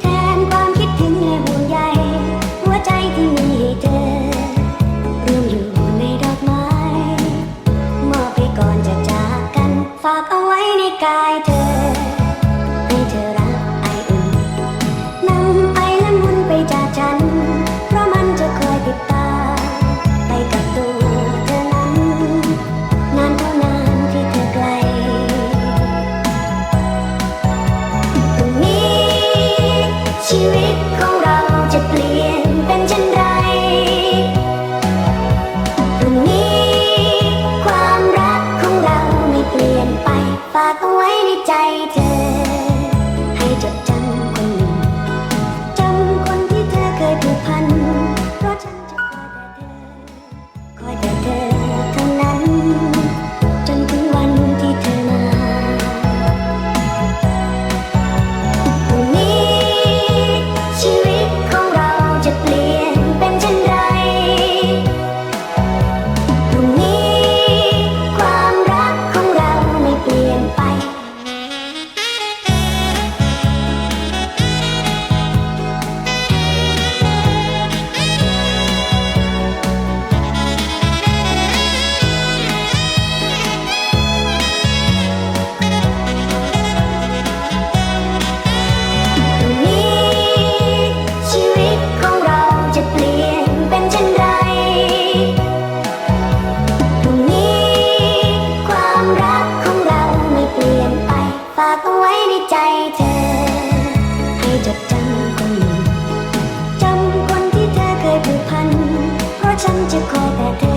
แทนความคิดถึงแลห่วใยหัวใจที่มีให้เธอรวมอยู่ในดอกไม้มอบให้ก่อนจะจากกัน ฝากเอาไว้ในกายเธอ ใจเธอ ให้จดจำคนจำคนที่เธอเคยผูกพัน เพราะฉันจะคอยแต่เธอ